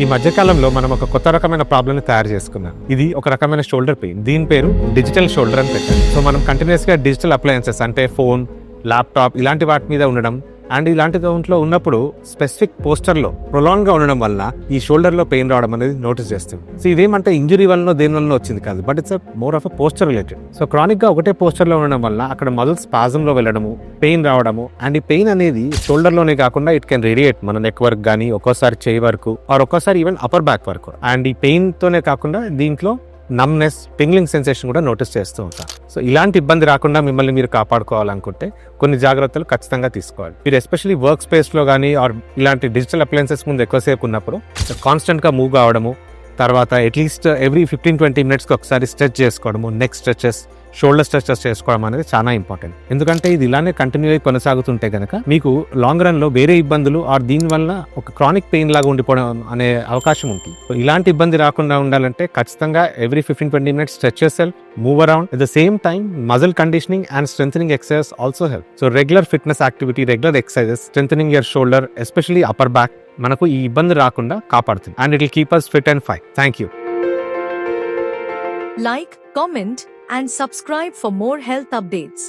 ఈ మధ్యకాలంలో మనం ఒక కొత్త రకమైన ప్రాబ్లమ్ని తయారు చేసుకున్నాం. ఇది ఒక రకమైన షోల్డర్ పెయిన్ దీని పేరు డిజిటల్ షోల్డర్ అని పెట్టాం సో మనం కంటిన్యూస్గా డిజిటల్ అప్లయన్సెస్ అంటే ఫోన్ ల్యాప్టాప్ ఇలాంటి వాటి మీద ఉండడం అండ్ ఇలాంటి దాంట్లో ఉన్నప్పుడు స్పెసిఫిక్ పోస్టర్లో ప్రొలాంగ్గా ఉండడం వల్ల ఈ షోల్డర్లో పెయిన్ రావడం అనేది నోటీస్ చేస్తుంది. సో ఇదేమంటే ఇంజురీ వల్ల దేని వల్ల వచ్చింది కాదు. But it's more of a posture related. So క్రానిక్గా ఒకటే పోస్టర్లో ఉండడం వల్ల అక్కడ మజిల్ స్పాజంలో వెళ్ళడము పెయిన్ రావడము అండ్ ఈ పెయిన్ అనేది షోల్డర్లోనే కాకుండా ఇట్ కెన్ రేడియేట్ మన నెక్ వర్క్ కానీ ఒక్కోసారి చేయి వరకు ఆర్ ఒక్కోసారి ఈవెన్ అప్పర్ బ్యాక్ వరకు. అండ్ ఈ పెయిన్ తోనే కాకుండా దీంట్లో నమ్నెస్ పింగ్లింగ్ సెన్సేషన్ కూడా నోటీస్ చేస్తూ ఉంటాం. సో ఇలాంటి ఇబ్బంది రాకుండా మిమ్మల్ని మీరు కాపాడుకోవాలనుకుంటే కొన్ని జాగ్రత్తలు ఖచ్చితంగా తీసుకోవాలి. మీరు ఎస్పెషల్లీ వర్క్ స్పేస్లో కానీ ఆర్ ఇలాంటి డిజిటల్ అప్లయన్సెస్ ముందు ఎక్కువసేపు ఉన్నప్పుడు కాన్స్టెంట్గా మూవ్ కావడము తర్వాత అట్లీస్ట్ ఎవ్రీ ఫిఫ్టీన్ ట్వంటీ మినిట్స్కి ఒకసారి స్ట్రెచ్ చేసుకోవడము నెక్ స్ట్రెచెస్ షోల్డర్ స్ట్రెచెస్ చేసుకోవడం అనేది చాలా ఇంపార్టెంట్ ఎందుకంటే ఇది ఇలానే కంటిన్యూ అయి కొనసాగుతుంటే కనుక మీకు లాంగ్ రన్లో వేరే ఇబ్బందులు ఆర్ దీనివల్ల ఒక క్రానిక్ పెయిన్ లాగా ఉండిపోవడం అనే అవకాశం ఉంటుంది ఇలాంటి ఇబ్బంది రాకుండా ఉండాలంటే ఖచ్చితంగా every fifteen twenty minutes stretch self move around at the same time muscle conditioning and strengthening exercise also help so regular fitness activity regular exercises strengthening your shoulder especially upper back మనకు ఈ ఇబ్బంది రాకుండా కాపాడుతుంది. And it keep us fit and fine thank you like comment and subscribe for more health updates